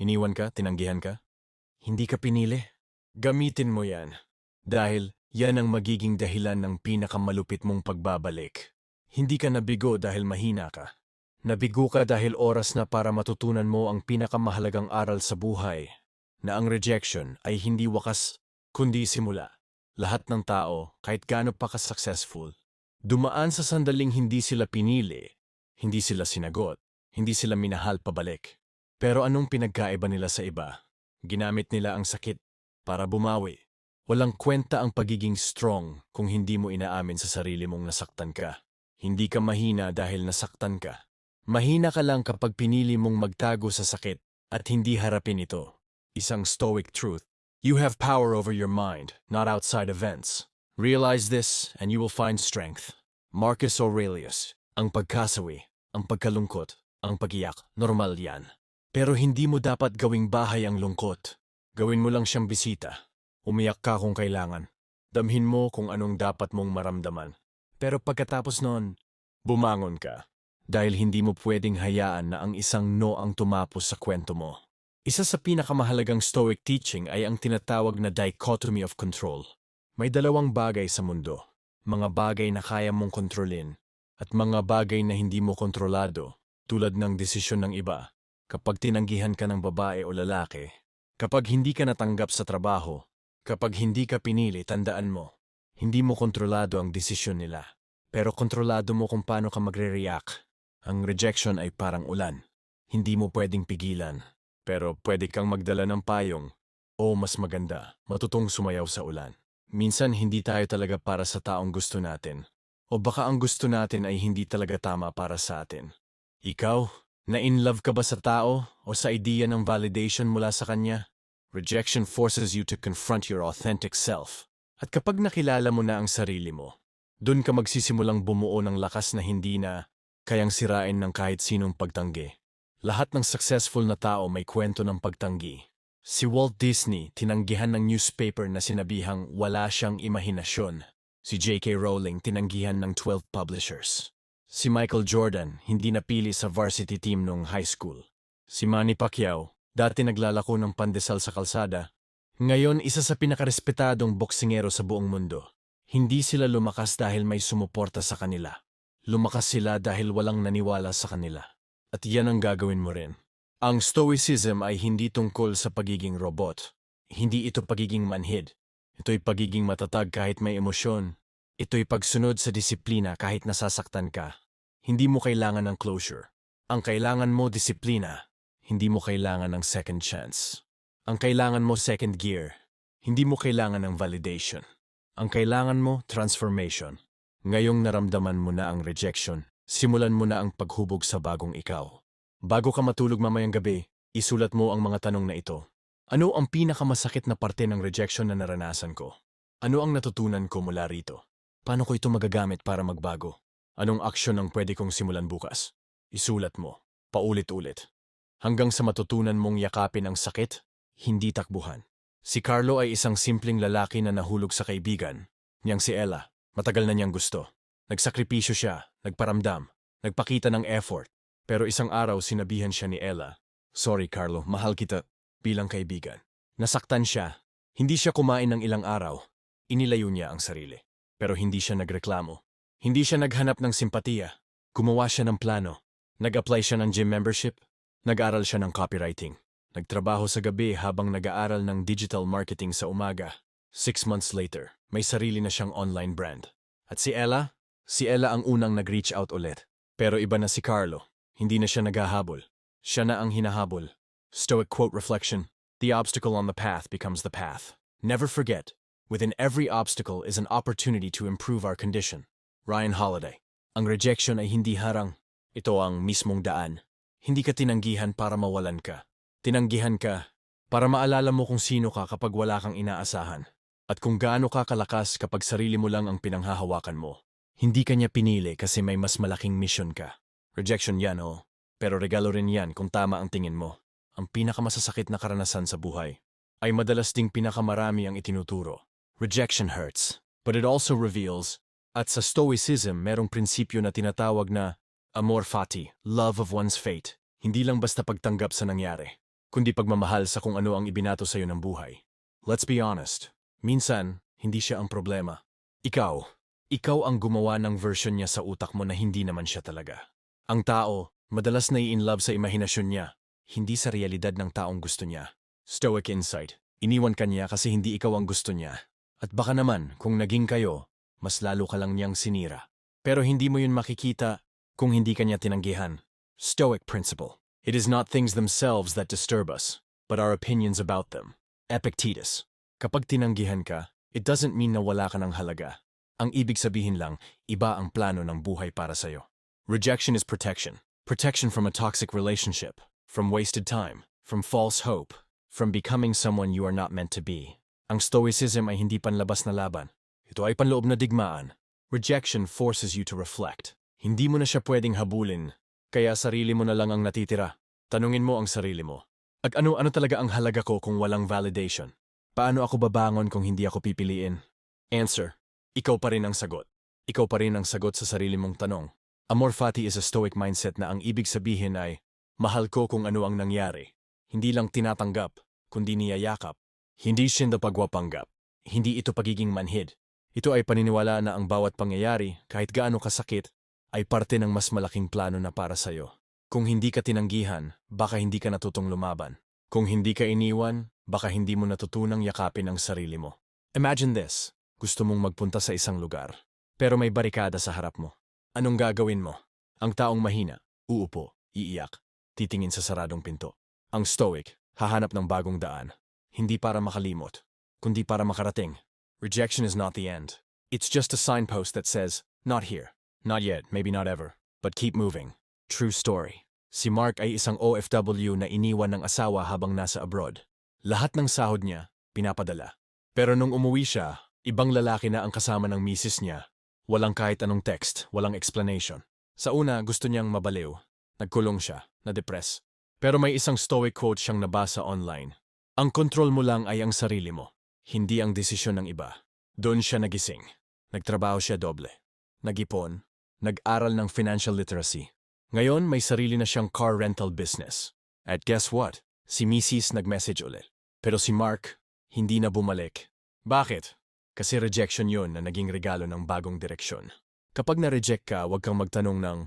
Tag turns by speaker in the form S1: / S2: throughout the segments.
S1: Iniwan ka? Tinanggihan ka? Hindi ka pinili. Gamitin mo yan. Dahil yan ang magiging dahilan ng pinakamalupit mong pagbabalik. Hindi ka nabigo dahil mahina ka. Nabigo ka dahil oras na para matutunan mo ang pinakamahalagang aral sa buhay, na ang rejection ay hindi wakas kundi simula. Lahat ng tao, kahit gaano pa ka-successful, dumaan sa sandaling hindi sila pinili, hindi sila sinagot, hindi sila minahal pabalik. Pero anong pinagkaiba nila sa iba? Ginamit nila ang sakit para bumawi. Walang kwenta ang pagiging strong kung hindi mo inaamin sa sarili mong nasaktan ka. Hindi ka mahina dahil nasaktan ka. Mahina ka lang kapag pinili mong magtago sa sakit at hindi harapin ito. Isang stoic truth. You have power over your mind, not outside events. Realize this and you will find strength. Marcus Aurelius, ang pagkasawi, ang pagkalungkot, ang pagiyak, normal yan. Pero hindi mo dapat gawing bahay ang lungkot. Gawin mo lang siyang bisita. Umiyak ka kung kailangan. Damhin mo kung anong dapat mong maramdaman. Pero pagkatapos noon, bumangon ka. Dahil hindi mo pwedeng hayaan na ang isang no ang tumapos sa kwento mo. Isa sa pinakamahalagang stoic teaching ay ang tinatawag na dichotomy of control. May dalawang bagay sa mundo. Mga bagay na kaya mong kontrolin at mga bagay na hindi mo kontrolado tulad ng desisyon ng iba. Kapag tinanggihan ka ng babae o lalaki, kapag hindi ka natanggap sa trabaho, kapag hindi ka pinili, tandaan mo, hindi mo kontrolado ang desisyon nila. Pero kontrolado mo kung paano ka magre-react. Ang rejection ay parang ulan. Hindi mo pwedeng pigilan. Pero pwede kang magdala ng payong. O mas maganda, matutong sumayaw sa ulan. Minsan hindi tayo talaga para sa taong gusto natin. O baka ang gusto natin ay hindi talaga tama para sa atin. Ikaw, na-in love ka ba sa tao o sa idea ng validation mula sa kanya? Rejection forces you to confront your authentic self. At kapag nakilala mo na ang sarili mo, doon ka magsisimulang bumuo ng lakas na hindi na kayang sirain ng kahit sinong pagtanggi. Lahat ng successful na tao may kwento ng pagtanggi. Si Walt Disney tinanggihan ng newspaper na sinabihang wala siyang imahinasyon. Si J.K. Rowling tinanggihan ng 12 publishers. Si Michael Jordan hindi napili sa varsity team nung high school. Si Manny Pacquiao, dati naglalako ng pandesal sa kalsada, ngayon isa sa pinakarespetadong boksingero sa buong mundo. Hindi sila lumakas dahil may sumuporta sa kanila. Lumakas sila dahil walang naniwala sa kanila. At yan ang gagawin mo rin. Ang stoicism ay hindi tungkol sa pagiging robot. Hindi ito pagiging manhid. Ito'y pagiging matatag kahit may emosyon. Ito'y pagsunod sa disiplina kahit nasasaktan ka. Hindi mo kailangan ng closure. Ang kailangan mo disiplina. Hindi mo kailangan ng second chance. Ang kailangan mo second gear. Hindi mo kailangan ng validation. Ang kailangan mo transformation. Ngayong naramdaman mo na ang rejection, simulan mo na ang paghubog sa bagong ikaw. Bago ka matulog mamayang gabi, isulat mo ang mga tanong na ito. Ano ang pinakamasakit na parte ng rejection na naranasan ko? Ano ang natutunan ko mula rito? Paano ko ito magagamit para magbago? Anong aksyon ang pwede kong simulan bukas? Isulat mo, paulit-ulit. Hanggang sa matutunan mong yakapin ang sakit, hindi takbuhan. Si Carlo ay isang simpleng lalaki na nahulog sa kaibigan. Niyang si Ella, matagal na niyang gusto. Nagsakripisyo siya, nagparamdam, nagpakita ng effort. Pero isang araw sinabihan siya ni Ella, Sorry Carlo, mahal kita bilang kaibigan. Nasaktan siya. Hindi siya kumain ng ilang araw. Inilayo niya ang sarili. Pero hindi siya nagreklamo. Hindi siya naghanap ng simpatiya. Gumawa siya ng plano. Nag-apply siya ng gym membership. Nag-aral siya ng copywriting. Nagtrabaho sa gabi habang nag-aaral ng digital marketing sa umaga. Six months later, may sarili na siyang online brand. At si Ella? Si Ella ang unang nag-reach out ulit. Pero iba na si Carlo. Hindi na siya naghahabol. Siya na ang hinahabol. Stoic quote reflection. The obstacle on the path becomes the path. Never forget, within every obstacle is an opportunity to improve our condition. Ryan Holiday. Ang rejection ay hindi harang. Ito ang mismong daan. Hindi ka tinanggihan para mawalan ka. Tinanggihan ka para maalala mo kung sino ka kapag wala kang inaasahan. At kung gaano ka kalakas kapag sarili mo lang ang pinanghahawakan mo. Hindi ka niya pinili kasi may mas malaking mission ka. Rejection yan, oo. Pero regalo rin yan kung tama ang tingin mo. Ang pinakamasasakit na karanasan sa buhay ay madalas ding pinakamarami ang itinuturo. Rejection hurts, but it also reveals. At sa Stoicism, merong prinsipyo na tinatawag na amor fati, love of one's fate. Hindi lang basta pagtanggap sa nangyari. kundi pagmamahal sa kung ano ang ibinato sa'yo ng buhay. Let's be honest, minsan, hindi siya ang problema. Ikaw, ikaw ang gumawa ng version niya sa utak mo na hindi naman siya talaga. Ang tao, madalas na in love sa imahinasyon niya, hindi sa realidad ng taong gusto niya. Stoic insight, iniwan ka niya kasi hindi ikaw ang gusto niya. At baka naman, kung naging kayo, mas lalo ka lang niyang sinira. Pero hindi mo yun makikita kung hindi ka niya tinanggihan. Stoic principle. It is not things themselves that disturb us, but our opinions about them. Epictetus. Kapag tinanggihan ka, it doesn't mean na wala ka ng halaga. Ang ibig sabihin lang, iba ang plano ng buhay para sa'yo. Rejection is protection. Protection from a toxic relationship, from wasted time, from false hope, from becoming someone you are not meant to be. Ang stoicism ay hindi panlabas na laban. Ito ay panloob na digmaan. Rejection forces you to reflect. Hindi mo na siya pwedeng habulin, kaya sarili mo na lang ang natitira. Tanungin mo ang sarili mo. Ag ano-ano talaga ang halaga ko kung walang validation? Paano ako babangon kung hindi ako pipiliin? Answer. Ikaw pa rin ang sagot. Ikaw pa rin ang sagot sa sarili mong tanong. Amor fati is a stoic mindset na ang ibig sabihin ay, mahal ko kung ano ang nangyari. Hindi lang tinatanggap, kundi niyayakap. Hindi siya pagwapanggap. Hindi ito pagiging manhid. Ito ay paniniwala na ang bawat pangyayari, kahit gaano kasakit, ay parte ng mas malaking plano na para sa'yo. Kung hindi ka tinanggihan, baka hindi ka natutong lumaban. Kung hindi ka iniwan, baka hindi mo natutunang yakapin ang sarili mo. Imagine this, gusto mong magpunta sa isang lugar, pero may barikada sa harap mo. Anong gagawin mo? Ang taong mahina, uupo, iiyak, titingin sa saradong pinto. Ang stoic, hahanap ng bagong daan. Hindi para makalimot, kundi para makarating. Rejection is not the end. It's just a signpost that says, not here, not yet, maybe not ever, but keep moving. True story. Si Mark ay isang OFW na iniwan ng asawa habang nasa abroad. Lahat ng sahod niya, pinapadala. Pero nung umuwi siya, ibang lalaki na ang kasama ng misis niya. Walang kahit anong text, walang explanation. Sa una, gusto niyang mabaliw. Nagkulong siya, na-depress. Pero may isang stoic quote siyang nabasa online. Ang kontrol mo lang ay ang sarili mo hindi ang desisyon ng iba. Doon siya nagising. Nagtrabaho siya doble. Nagipon. Nag-aral ng financial literacy. Ngayon may sarili na siyang car rental business. At guess what? Si Mrs. nag-message ulit. Pero si Mark, hindi na bumalik. Bakit? Kasi rejection yon na naging regalo ng bagong direksyon. Kapag na-reject ka, huwag kang magtanong ng,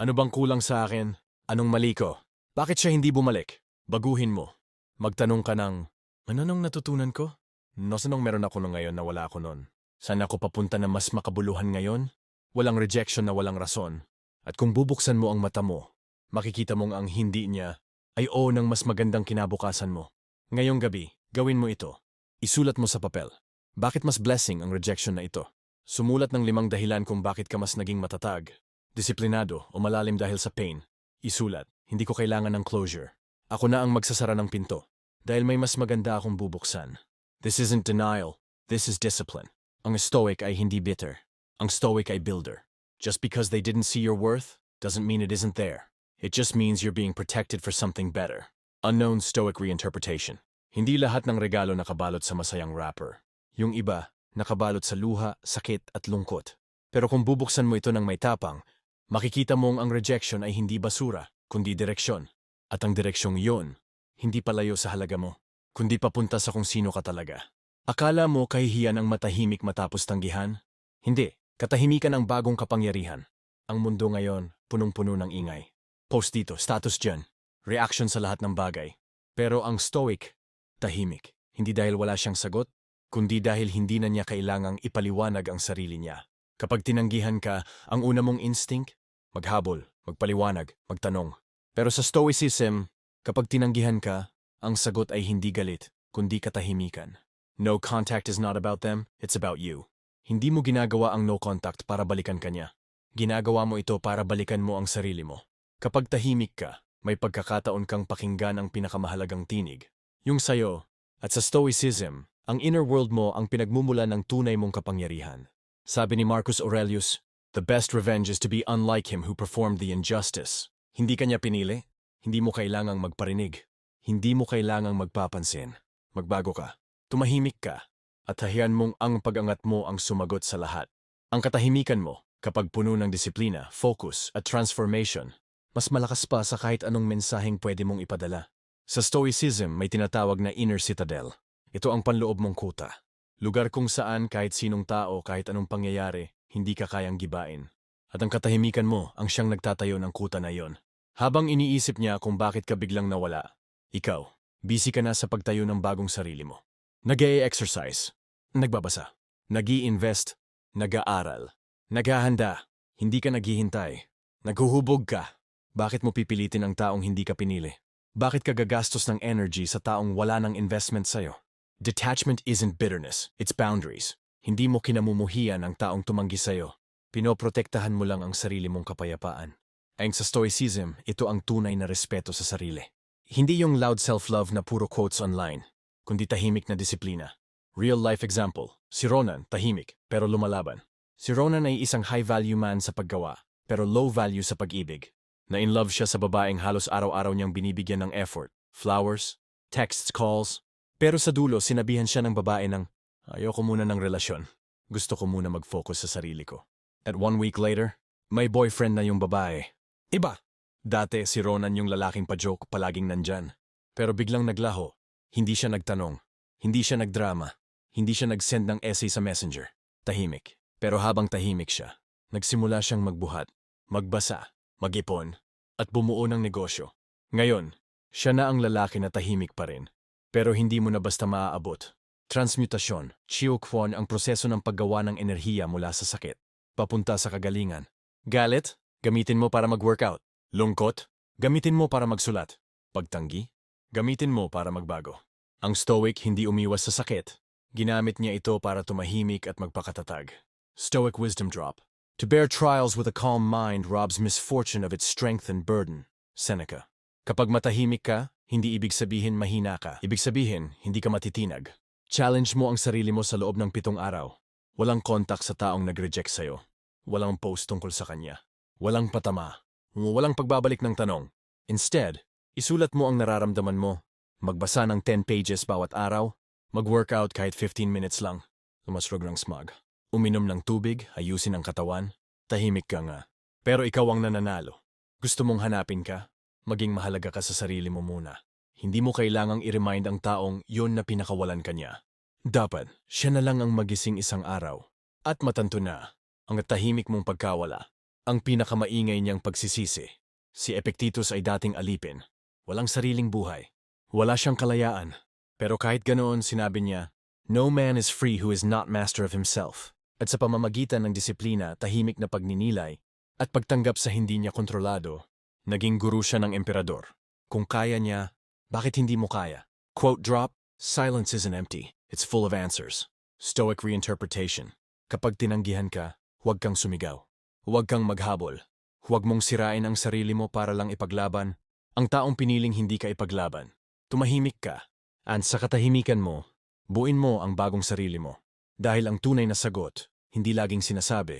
S1: ano bang kulang sa akin? Anong mali ko? Bakit siya hindi bumalik? Baguhin mo. Magtanong ka ng, ano nang natutunan ko? No, sanong meron ako nung ngayon na wala ako nun? Saan ako papunta na mas makabuluhan ngayon? Walang rejection na walang rason. At kung bubuksan mo ang mata mo, makikita mong ang hindi niya ay oo ng mas magandang kinabukasan mo. Ngayong gabi, gawin mo ito. Isulat mo sa papel. Bakit mas blessing ang rejection na ito? Sumulat ng limang dahilan kung bakit ka mas naging matatag, disiplinado o malalim dahil sa pain. Isulat, hindi ko kailangan ng closure. Ako na ang magsasara ng pinto dahil may mas maganda akong bubuksan. This isn't denial. This is discipline. Ang stoic ay hindi bitter. Ang stoic ay builder. Just because they didn't see your worth doesn't mean it isn't there. It just means you're being protected for something better. Unknown stoic reinterpretation. Hindi lahat ng regalo nakabalot sa masayang wrapper. Yung iba, nakabalot sa luha, sakit at lungkot. Pero kung bubuksan mo ito ng may tapang, makikita mong ang rejection ay hindi basura, kundi direksyon. At ang direksyong iyon, hindi palayo sa halaga mo kundi papunta sa kung sino ka talaga. Akala mo kahihiyan ang matahimik matapos tanggihan? Hindi, katahimikan ang bagong kapangyarihan. Ang mundo ngayon, punong-puno ng ingay. Post dito, status dyan, reaction sa lahat ng bagay. Pero ang stoic, tahimik. Hindi dahil wala siyang sagot, kundi dahil hindi na niya kailangang ipaliwanag ang sarili niya. Kapag tinanggihan ka, ang una mong instinct, maghabol, magpaliwanag, magtanong. Pero sa stoicism, kapag tinanggihan ka, ang sagot ay hindi galit, kundi katahimikan. No contact is not about them, it's about you. Hindi mo ginagawa ang no contact para balikan ka niya. Ginagawa mo ito para balikan mo ang sarili mo. Kapag tahimik ka, may pagkakataon kang pakinggan ang pinakamahalagang tinig. Yung sayo, at sa Stoicism, ang inner world mo ang pinagmumula ng tunay mong kapangyarihan. Sabi ni Marcus Aurelius, The best revenge is to be unlike him who performed the injustice. Hindi kanya pinili, hindi mo kailangang magparinig. Hindi mo kailangang magpapansin. Magbago ka. Tumahimik ka. At hahiyan mong ang pag-angat mo ang sumagot sa lahat. Ang katahimikan mo, kapag puno ng disiplina, focus at transformation, mas malakas pa sa kahit anong mensaheng pwede mong ipadala. Sa Stoicism, may tinatawag na inner citadel. Ito ang panloob mong kuta. Lugar kung saan kahit sinong tao, kahit anong pangyayari, hindi ka kayang gibain. At ang katahimikan mo ang siyang nagtatayo ng kuta na iyon. Habang iniisip niya kung bakit ka biglang nawala, ikaw, busy ka na sa pagtayo ng bagong sarili mo. nag exercise nagbabasa, nag invest nag-aaral, naghahanda, hindi ka naghihintay, naghuhubog ka. Bakit mo pipilitin ang taong hindi ka pinili? Bakit ka gagastos ng energy sa taong wala ng investment sa'yo? Detachment isn't bitterness, it's boundaries. Hindi mo kinamumuhian ang taong tumanggi sa'yo. Pinoprotektahan mo lang ang sarili mong kapayapaan. Ayon sa Stoicism, ito ang tunay na respeto sa sarili. Hindi yung loud self-love na puro quotes online, kundi tahimik na disiplina. Real life example, si Ronan, tahimik, pero lumalaban. Si Ronan ay isang high-value man sa paggawa, pero low-value sa pag-ibig. Na in love siya sa babaeng halos araw-araw niyang binibigyan ng effort, flowers, texts, calls. Pero sa dulo, sinabihan siya ng babae ng, ayoko muna ng relasyon. Gusto ko muna mag-focus sa sarili ko. At one week later, may boyfriend na yung babae. Iba. Dati si Ronan yung lalaking pa-joke palaging nandyan. Pero biglang naglaho. Hindi siya nagtanong. Hindi siya nagdrama. Hindi siya nag-send ng essay sa messenger. Tahimik. Pero habang tahimik siya, nagsimula siyang magbuhat, magbasa, mag-ipon, at bumuo ng negosyo. Ngayon, siya na ang lalaki na tahimik pa rin. Pero hindi mo na basta maaabot. Transmutasyon, Chiukwon ang proseso ng paggawa ng enerhiya mula sa sakit, papunta sa kagalingan. Galit, gamitin mo para mag-workout. Lungkot, gamitin mo para magsulat. Pagtanggi, gamitin mo para magbago. Ang Stoic hindi umiwas sa sakit. Ginamit niya ito para tumahimik at magpakatatag. Stoic Wisdom Drop. To bear trials with a calm mind robs misfortune of its strength and burden. Seneca. Kapag matahimik ka, hindi ibig sabihin mahina ka. Ibig sabihin, hindi ka matitinag. Challenge mo ang sarili mo sa loob ng pitong araw. Walang kontak sa taong nag-reject sa'yo. Walang post tungkol sa kanya. Walang patama. Walang pagbabalik ng tanong. Instead, isulat mo ang nararamdaman mo. Magbasa ng 10 pages bawat araw. Mag-workout kahit 15 minutes lang. Lumasrog ng smog. Uminom ng tubig, ayusin ang katawan. Tahimik ka nga. Pero ikaw ang nananalo. Gusto mong hanapin ka? Maging mahalaga ka sa sarili mo muna. Hindi mo kailangang i-remind ang taong yon na pinakawalan ka niya. Dapat, siya na lang ang magising isang araw. At matanto na, ang tahimik mong pagkawala ang pinakamaingay niyang pagsisisi. Si Epictetus ay dating alipin. Walang sariling buhay. Wala siyang kalayaan. Pero kahit ganoon, sinabi niya, No man is free who is not master of himself. At sa pamamagitan ng disiplina, tahimik na pagninilay, at pagtanggap sa hindi niya kontrolado, naging guru siya ng emperador. Kung kaya niya, bakit hindi mo kaya? Quote drop, Silence isn't empty. It's full of answers. Stoic reinterpretation. Kapag tinanggihan ka, huwag kang sumigaw. Huwag kang maghabol. Huwag mong sirain ang sarili mo para lang ipaglaban. Ang taong piniling hindi ka ipaglaban. Tumahimik ka. At sa katahimikan mo, buin mo ang bagong sarili mo. Dahil ang tunay na sagot, hindi laging sinasabi.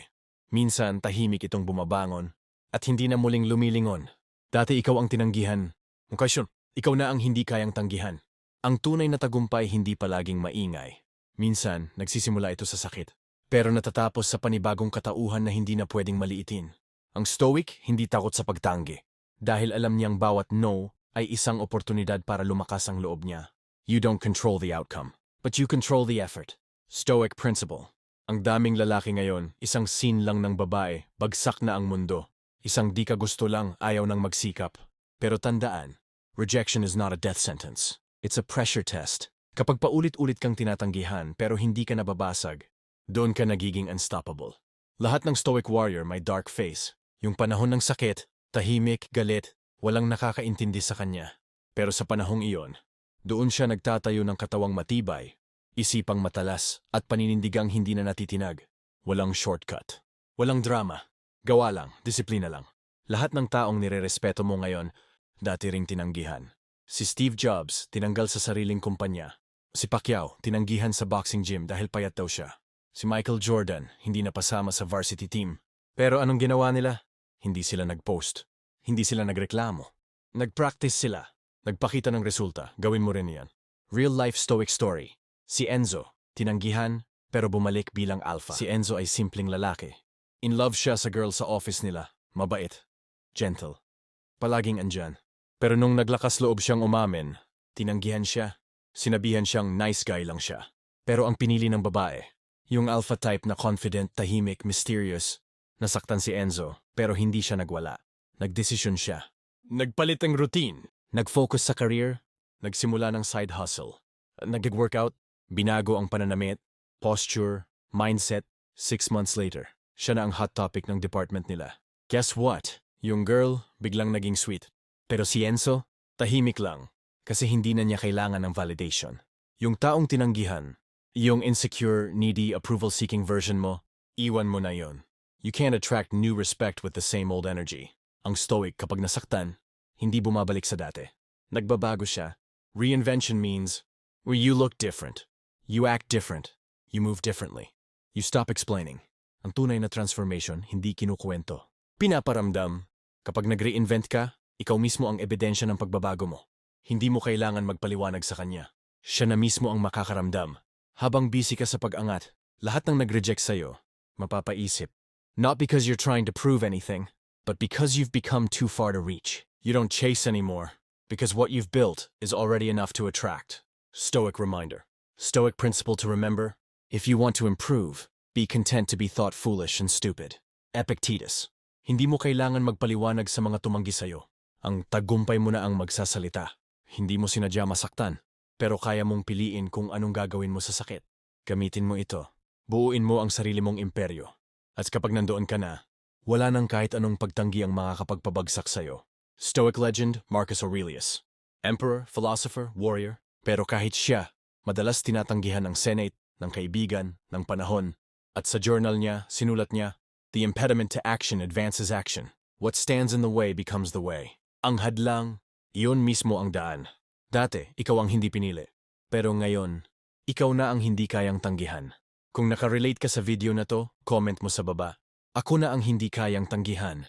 S1: Minsan tahimik itong bumabangon at hindi na muling lumilingon. Dati ikaw ang tinanggihan. Okasyon, ikaw na ang hindi kayang tanggihan. Ang tunay na tagumpay hindi palaging maingay. Minsan, nagsisimula ito sa sakit pero natatapos sa panibagong katauhan na hindi na pwedeng maliitin. Ang Stoic hindi takot sa pagtanggi, dahil alam niyang bawat no ay isang oportunidad para lumakas ang loob niya. You don't control the outcome, but you control the effort. Stoic principle. Ang daming lalaki ngayon, isang scene lang ng babae, bagsak na ang mundo. Isang di ka gusto lang, ayaw nang magsikap. Pero tandaan, rejection is not a death sentence. It's a pressure test. Kapag paulit-ulit kang tinatanggihan pero hindi ka nababasag, doon ka nagiging unstoppable. Lahat ng stoic warrior may dark face. Yung panahon ng sakit, tahimik, galit, walang nakakaintindi sa kanya. Pero sa panahong iyon, doon siya nagtatayo ng katawang matibay, isipang matalas at paninindigang hindi na natitinag. Walang shortcut. Walang drama. Gawa lang, disiplina lang. Lahat ng taong nirerespeto mo ngayon, dati ring tinanggihan. Si Steve Jobs, tinanggal sa sariling kumpanya. Si Pacquiao, tinanggihan sa boxing gym dahil payat daw siya. Si Michael Jordan, hindi napasama sa varsity team. Pero anong ginawa nila? Hindi sila nag-post. Hindi sila nagreklamo. Nag-practice sila. Nagpakita ng resulta. Gawin mo rin yan. Real-life stoic story. Si Enzo, tinanggihan, pero bumalik bilang alpha. Si Enzo ay simpleng lalaki. In love siya sa girl sa office nila. Mabait. Gentle. Palaging andyan. Pero nung naglakas loob siyang umamin, tinanggihan siya. Sinabihan siyang nice guy lang siya. Pero ang pinili ng babae, yung alpha type na confident, tahimik, mysterious, nasaktan si Enzo pero hindi siya nagwala. Nagdesisyon siya. Nagpalit ang routine. Nag-focus sa career. Nagsimula ng side hustle. Nag-workout. Binago ang pananamit, posture, mindset. Six months later, siya na ang hot topic ng department nila. Guess what? Yung girl, biglang naging sweet. Pero si Enzo, tahimik lang. Kasi hindi na niya kailangan ng validation. Yung taong tinanggihan, yung insecure, needy, approval-seeking version mo, iwan mo na yon. You can't attract new respect with the same old energy. Ang stoic kapag nasaktan, hindi bumabalik sa dati. Nagbabago siya. Reinvention means where you look different, you act different, you move differently. You stop explaining. Ang tunay na transformation, hindi kinukwento. Pinaparamdam. Kapag nag-reinvent ka, ikaw mismo ang ebidensya ng pagbabago mo. Hindi mo kailangan magpaliwanag sa kanya. Siya na mismo ang makakaramdam. Habang busy ka sa pag-angat, lahat ng nag-reject sa'yo, mapapaisip. Not because you're trying to prove anything, but because you've become too far to reach. You don't chase anymore, because what you've built is already enough to attract. Stoic reminder. Stoic principle to remember. If you want to improve, be content to be thought foolish and stupid. Epictetus. Hindi mo kailangan magpaliwanag sa mga tumanggi sa'yo. Ang tagumpay mo na ang magsasalita. Hindi mo sinadya masaktan, pero kaya mong piliin kung anong gagawin mo sa sakit. Gamitin mo ito. Buuin mo ang sarili mong imperyo. At kapag nandoon ka na, wala nang kahit anong pagtanggi ang makakapagpabagsak sa'yo. Stoic legend Marcus Aurelius. Emperor, philosopher, warrior. Pero kahit siya, madalas tinatanggihan ng Senate, ng kaibigan, ng panahon. At sa journal niya, sinulat niya, The impediment to action advances action. What stands in the way becomes the way. Ang hadlang, iyon mismo ang daan. Dati, ikaw ang hindi pinili. Pero ngayon, ikaw na ang hindi kayang tanggihan. Kung nakarelate ka sa video na to, comment mo sa baba. Ako na ang hindi kayang tanggihan.